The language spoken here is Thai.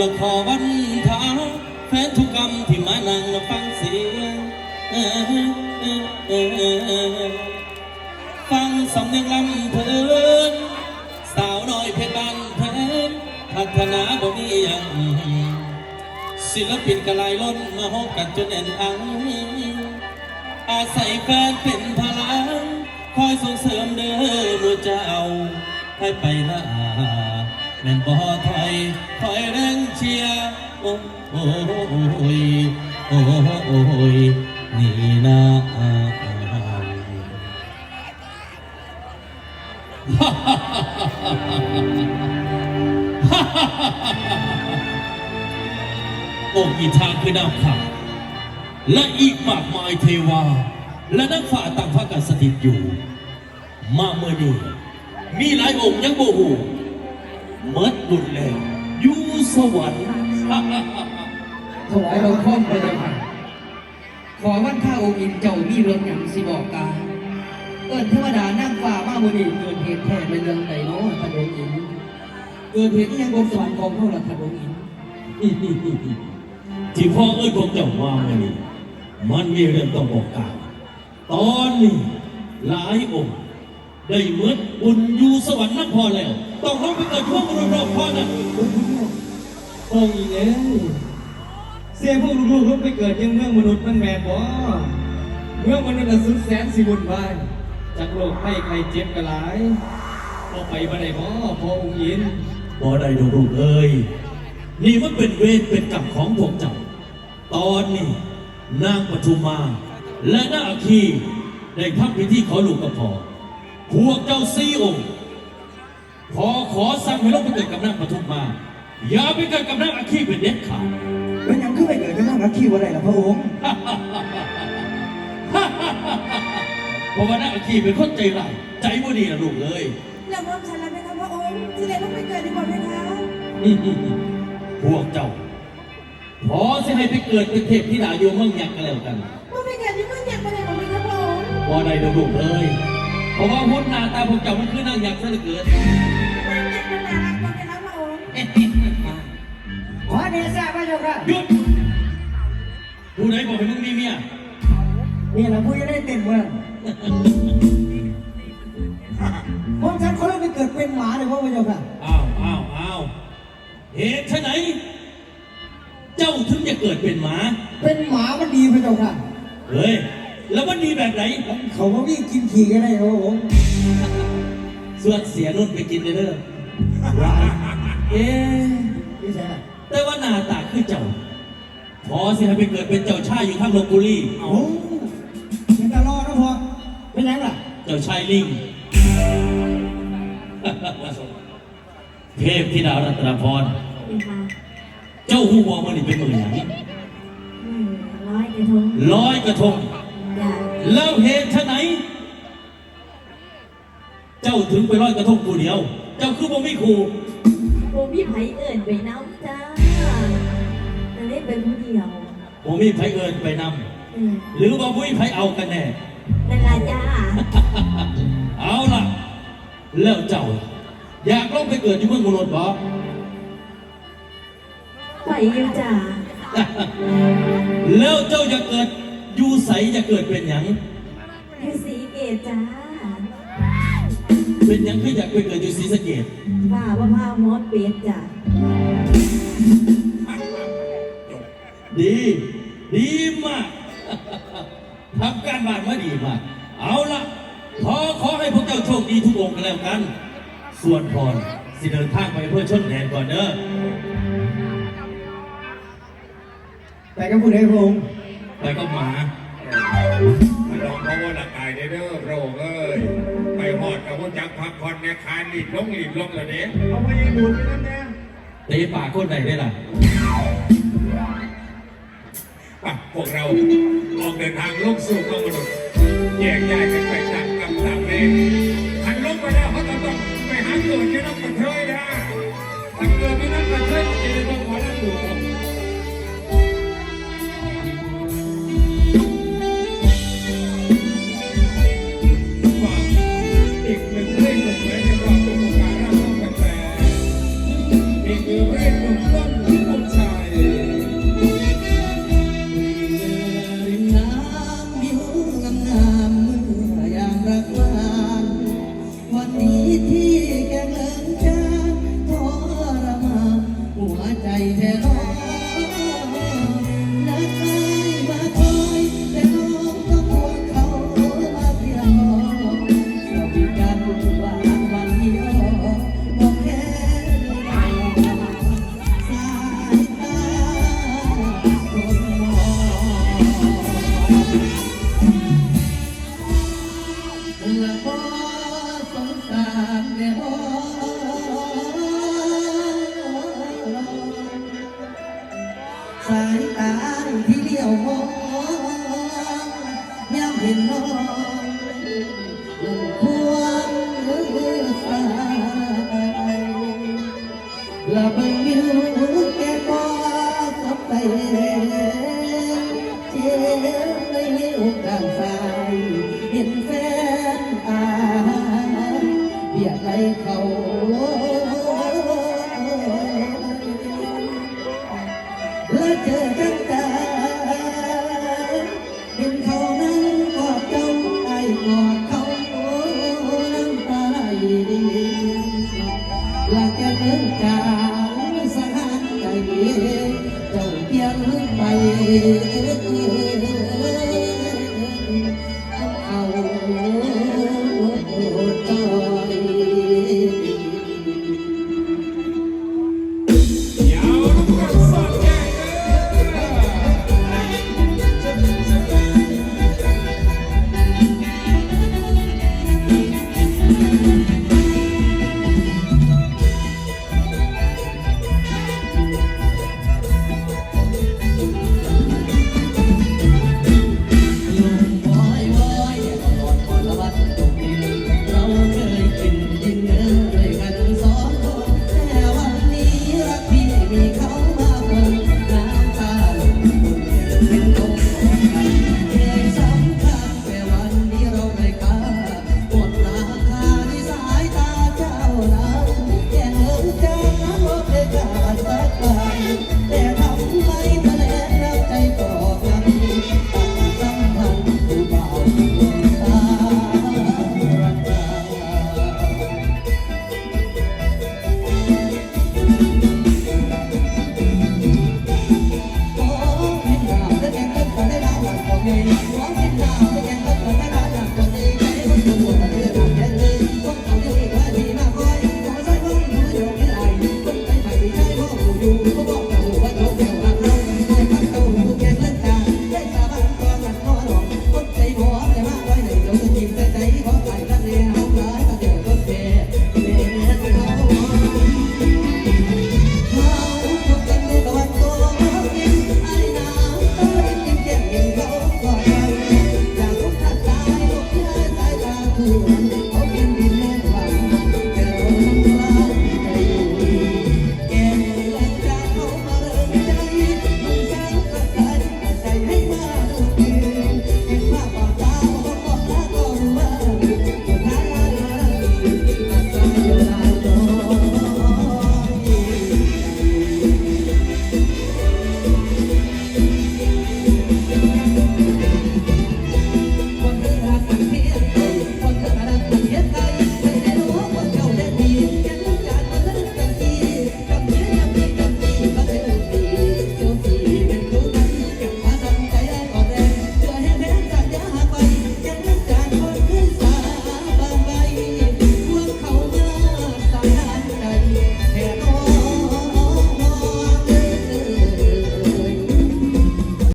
ละขอวันทาแฟนทุกกรรมที่มานั่งฟังเสียงฟังสำเนียงลำเพลินสาวน้อยเพชรบ้านแพงพัฒนาบ่มีอย่างศิลปินกระลายล้นมาฮบกันจนแน่นอัง อาศัยแฟนเป็นพลัง คอยส่งเสริมเด้อเมื่อเจ้าให้ไปหน้า แม่นบ่ถอยถอยแรงเชียร์โอ้โอ้ยโอ้โอ้ยนี่นะองค์อีทางคือน้ำขาและอีกมากมายเทวา และนักฝ่าต่างพากันสถิตอยู่ มาเมื่อนี้มีหลายองค์ยังโบหู เมิดบุญแล้วอยู่สวรรค์ถวายเราข้อมพระเจ้าค่ะขอวันข้าองค์อินเจ้ามีเรื่องอย่างสิบอกกาเอิญเทวดานั่งฟ้ามาบนนี้เกิดเหตุแท้เป็นเรื่องใดเนาะท่านองค์อินเกิดเหตุที่ยังบนสวรรค์ของพวกเราท่านองค์อินที่พ่อเอ้ยพวกเจ้าว่ามานี่มันมีเรื่องต้องบอกกล่าวตอนนี้หลายองค์ ได้เหมือนบุญอยู่สวรรค์นั่นพอแล้ว ต้องร้องไปเกิดช่วงรอบๆพ่อนะองค์อินเอ้ยเสียพวกลูกๆลงไปเกิดยังเมืองมนุษย์มันแม่นบ่เมืองมนุษย์น่ะสุดแสนสิบุญบานจากโรคไข้ไข้เจ็บกระหลายบ่ไปบ่ได้บ่พอองค์อินบ่ได้ดอกลูกเอ้ยนี่มันเป็นเวรเป็นกรรมของพวกเจ้าตอนนี้นางปทุมมา และนาอาคีได้ทำพิธีขอลูกกับพ่อ พวกเจ้าสี่องค์ขอขอสั่งให้ลงไปเกิดกับนางปทุมมา อย่าไปเกิดกับนางอาคีเป็นเด็ดขาดเป็นหยังขึ้นไปเกิดก็นั่งรักขี้ว่าไรล่ะพระองค์ เพราะว่านาอาคีเป็นคนใจร้ายใจบ่ดีนะลูกเอ้ยแล้วมอมฉันแล้วไหมคะพระองค์ที่เรียนต้องไปเกิดดีกว่าไหมคะพวกเจ้า ขอสิให้ไปเกิดเป็นเทพธิดาอยู่เมืองยักษ์กันแล้วกันเมื่อไปเกิดที่เมืองยักษ์ไปไหนของไหมคะพระองค์ บ่ได้ดอกลูกเอ้ย เพราะว่าหุ่นหน้าตาพวกเจ้ามันคือนางยักษ์ซะเหลือเกินนางยักษ์มันน่ารักมากเลยนะพระองค์ขอเดชะพระเจ้าค่ะหยุดผู้ใดบอกให้มึงมีเมียนี่แหละผู้จะได้เต็มเมืองพวกฉันเขาเลยไปเกิดเป็นหมาเลยพระเจ้าค่ะอ้าวอ้าวอ้าวเหตุไฉนเจ้าถึงจะเกิดเป็นหมา เป็นหมามันดีพระเจ้าค่ะเฮ้ย แล้วมันดีแบบไหน เขามาวิ่งกินขี่กันได้พระองค์ส่วนเสียนุ่นไปกินเลยเด้อเอ๊ะนี่ใช่ไหมแต่ว่าหน้าตาคือเจ้า พอสิให้ไปเกิดเป็นเจ้าชายอยู่ข้างลบบุรีโอ้เป็นตาลอนะพอเป็นยังล่ะ เจ้าชายลิงเทพธิดารัตนพรเป็นค่ะเจ้าหูวอมันนี่เป็นมือไหนอืมร้อยกระทงร้อยกระทงอย่า แล้วเหตุไฉนเจ้าถึงไปร้อยกระทงผู้เดียว เจ้าคือบ่มีครูโบมีไผเอิ่นไปน้ำจ้าแต่เล่นเป็นผู้เดียวบ่มีไผเอินไปนอืมำหรือว่าบ่มีไผเอากันแน่ นั่นล่ะจ้าเอาล่ะ แล้วเจ้า อยากลองไปเกิดอยู่เมืองมนุษย์บ่ ไปอยู่จ้าแล้วเจ้าอยากเกิด อยู่ใสอยากเกิดเป็นหยังอยู่สีเกตจ้าเป็นหยังคืออยากไปเกิดอยู่ศรีสะเกดป้าว่าพาหมอดเป็ดจ้าดี ดีมากทำการบ้านมาดีมากเอาล่ะขอขอให้พวกเจ้าโชคดีทุกองค์กันแล้วกัน ส่วนพรสิเดินทางไปเพื่อชนแดนก่อนเด้อแต่ก็พูดให้พระ องค์ไปก็หมามันลองเพราะว่าละกายได้เด้อโรคเอ้ย ไปหอดกับพวกจักพักผ่อนเนี่ยคานหลีบลงหลีบลงแล้วเด้เอาไปยืนดูไปนั่นแน่เตะปากคนไหนได้ล่ะปะพวกเราออกเดินทางลงสู่โลกมนุษย์แยกย้ายกันไปตามกรรมตามเวรหันลงไปแล้วเขาจะต้องไปหาเกิดที่น้ำกระเทยนะถ้าเกิดที่น้ำกระเทยมันจะได้ต้องขอรับอยู่